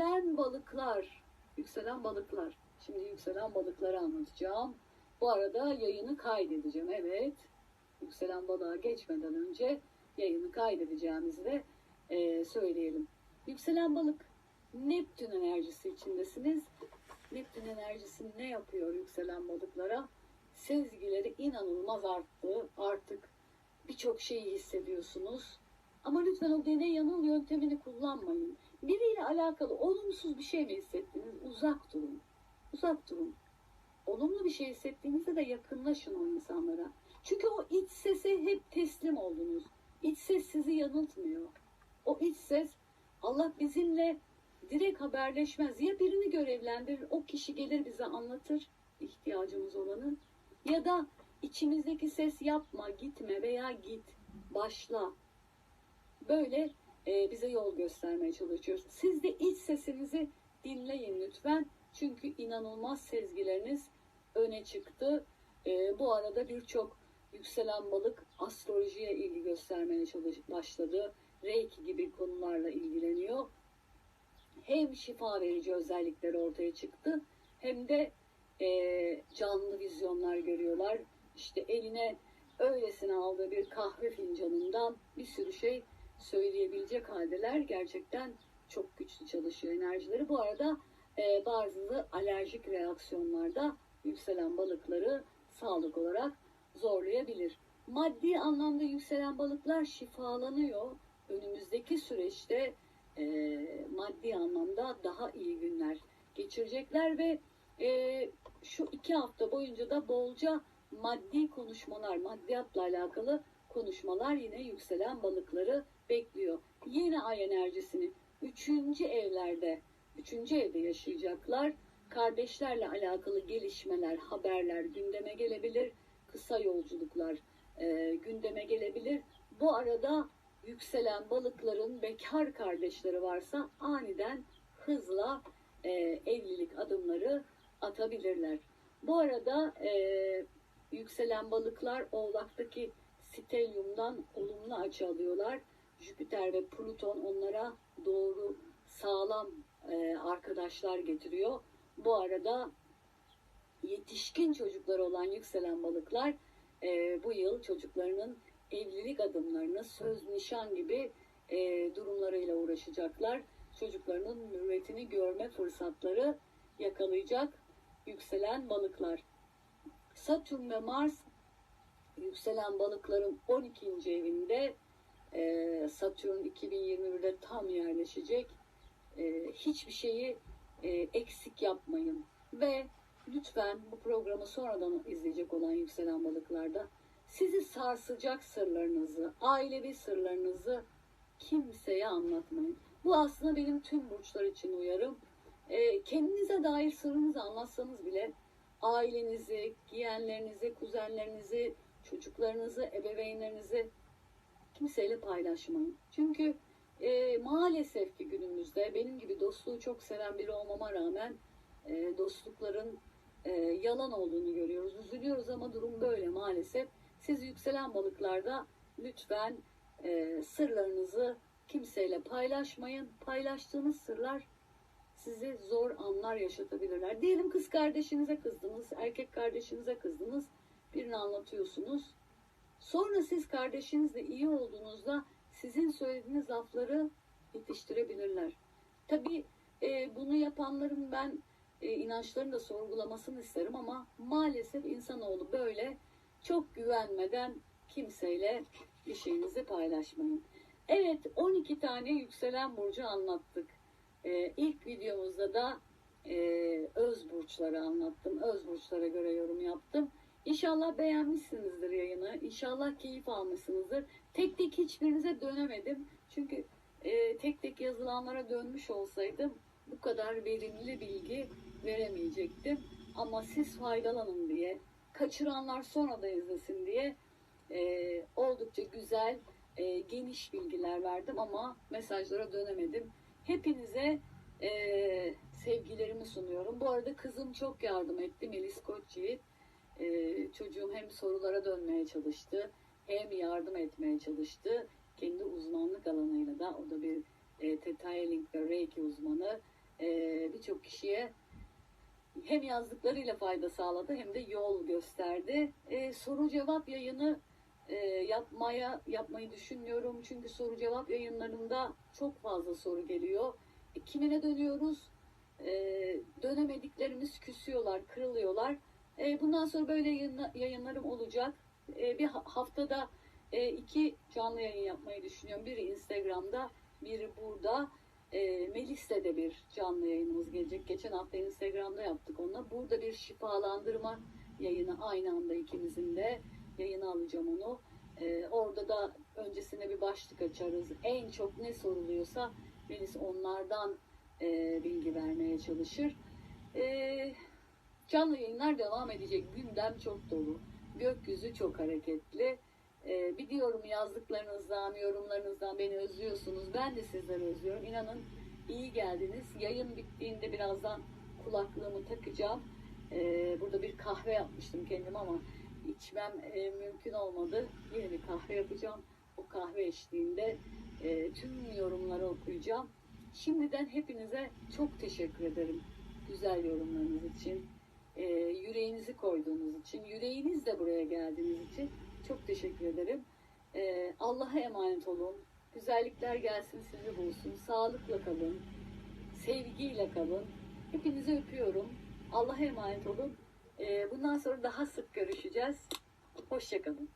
Yükselen balıklar. Yükselen balıklar. Şimdi yükselen balıkları anlatacağım. Bu arada yayını kaydedeceğim. Evet. Yükselen balığa geçmeden önce yayını kaydedeceğimizi de e, söyleyelim. Yükselen balık Neptün enerjisi içindesiniz. Neptün enerjisi ne yapıyor yükselen balıklara? Sezgileri inanılmaz arttı. Artık birçok şeyi hissediyorsunuz. Ama lütfen o deney yanıl yöntemini kullanmayın. Biriyle alakalı olumsuz bir şey mi hissettiniz? Uzak durun. Uzak durun. Olumlu bir şey hissettiğinizde de yakınlaşın o insanlara. Çünkü o iç sese hep teslim oldunuz. İç ses sizi yanıltmıyor. O iç ses Allah bizimle direkt haberleşmez. Ya birini görevlendirir, o kişi gelir bize anlatır ihtiyacımız olanı. Ya da içimizdeki ses yapma, gitme veya git, başla. Böyle e, bize yol göstermeye çalışıyoruz. Siz de iç sesinizi dinleyin lütfen. Çünkü inanılmaz sezgileriniz öne çıktı. E, bu arada birçok yükselen balık astrolojiye ilgi göstermeye başladı. Reiki gibi konularla ilgileniyor. Hem şifa verici özellikleri ortaya çıktı hem de e, canlı vizyonlar görüyorlar. İşte eline öylesine aldığı bir kahve fincanından bir sürü şey söyleyebilecek haldeler. Gerçekten çok güçlü çalışıyor enerjileri. Bu arada e, bazı alerjik reaksiyonlarda yükselen balıkları sağlık olarak zorlayabilir. Maddi anlamda yükselen balıklar şifalanıyor. Önümüzdeki süreçte e, maddi anlamda daha iyi günler geçirecekler ve e, şu iki hafta boyunca da bolca maddi konuşmalar, maddiyatla alakalı konuşmalar yine yükselen balıkları bekliyor. Yeni ay enerjisini üçüncü evlerde, üçüncü evde yaşayacaklar. Kardeşlerle alakalı gelişmeler, haberler gündeme gelebilir. Kısa yolculuklar e, gündeme gelebilir. Bu arada yükselen balıkların bekar kardeşleri varsa aniden hızla e, evlilik adımları atabilirler. Bu arada e, yükselen balıklar oğlaktaki stelyumdan olumlu açı alıyorlar. Jüpiter ve Plüton onlara doğru sağlam e, arkadaşlar getiriyor. Bu arada yetişkin çocukları olan yükselen balıklar e, bu yıl çocuklarının evlilik adımlarını söz nişan gibi e, durumlarıyla uğraşacaklar. Çocuklarının mürvetini görme fırsatları yakalayacak yükselen balıklar. Satürn ve Mars yükselen balıkların 12. evinde e, Satürn 2021'de tam yerleşecek. E, hiçbir şeyi e, eksik yapmayın ve lütfen bu programı sonradan izleyecek olan yükselen balıklarda sizi sarsacak sırlarınızı, ailevi sırlarınızı kimseye anlatmayın. Bu aslında benim tüm burçlar için uyarım. E, kendinize dair sırrınızı anlatsanız bile ailenizi, giyenlerinizi, kuzenlerinizi, çocuklarınızı, ebeveynlerinizi kimseyle paylaşmayın. Çünkü e, maalesef ki günümüzde benim gibi dostluğu çok seven biri olmama rağmen e, dostlukların e, yalan olduğunu görüyoruz. Üzülüyoruz ama durum böyle maalesef. Siz yükselen balıklarda lütfen e, sırlarınızı kimseyle paylaşmayın. Paylaştığınız sırlar size zor anlar yaşatabilirler. Diyelim kız kardeşinize kızdınız, erkek kardeşinize kızdınız. Birini anlatıyorsunuz. Sonra siz kardeşinizle iyi olduğunuzda sizin söylediğiniz lafları yetiştirebilirler. Tabii e, bunu yapanların ben e, inançlarını da sorgulamasını isterim ama maalesef insanoğlu böyle çok güvenmeden kimseyle bir şeyinizi paylaşmayın. Evet 12 tane yükselen burcu anlattık. Ee, ilk videomuzda da e, öz burçları anlattım. Öz burçlara göre yorum yaptım. İnşallah beğenmişsinizdir yayını. İnşallah keyif almışsınızdır. Tek tek hiçbirinize dönemedim. Çünkü e, tek tek yazılanlara dönmüş olsaydım bu kadar verimli bilgi veremeyecektim. Ama siz faydalanın diye, kaçıranlar sonra da izlesin diye e, oldukça güzel, e, geniş bilgiler verdim ama mesajlara dönemedim. Hepinize e, sevgilerimi sunuyorum. Bu arada kızım çok yardım etti Melis Koçyiğit. E, çocuğum hem sorulara dönmeye çalıştı hem yardım etmeye çalıştı. Kendi uzmanlık alanıyla da o da bir e, Theta Healing ve Reiki uzmanı e, birçok kişiye hem yazdıklarıyla fayda sağladı hem de yol gösterdi. E, soru cevap yayını e, yapmaya yapmayı düşünmüyorum çünkü soru cevap yayınlarında çok fazla soru geliyor. E, kimine dönüyoruz? E, dönemediklerimiz küsüyorlar, kırılıyorlar. E, bundan sonra böyle yayınla- yayınlarım olacak. E, bir ha- haftada e, iki canlı yayın yapmayı düşünüyorum. Biri Instagram'da, biri burada. Melis'te de bir canlı yayınımız gelecek. Geçen hafta Instagram'da yaptık onunla. Burada bir şifalandırma yayını aynı anda ikimizin de yayını alacağım onu. Orada da öncesine bir başlık açarız. En çok ne soruluyorsa Melis onlardan bilgi vermeye çalışır. E, canlı yayınlar devam edecek. Gündem çok dolu. Gökyüzü çok hareketli. Ee, biliyorum yazdıklarınızdan, yorumlarınızdan beni özlüyorsunuz. Ben de sizleri özlüyorum. İnanın iyi geldiniz. Yayın bittiğinde birazdan kulaklığımı takacağım. Ee, burada bir kahve yapmıştım kendim ama içmem e, mümkün olmadı. Yeni bir kahve yapacağım. O kahve eşliğinde e, tüm yorumları okuyacağım. Şimdiden hepinize çok teşekkür ederim. Güzel yorumlarınız için, e, yüreğinizi koyduğunuz için, yüreğinizle buraya geldiğiniz için çok teşekkür ederim. E, Allah'a emanet olun. Güzellikler gelsin sizi bulsun. Sağlıkla kalın. Sevgiyle kalın. Hepinizi öpüyorum. Allah'a emanet olun. E, bundan sonra daha sık görüşeceğiz. Hoşçakalın.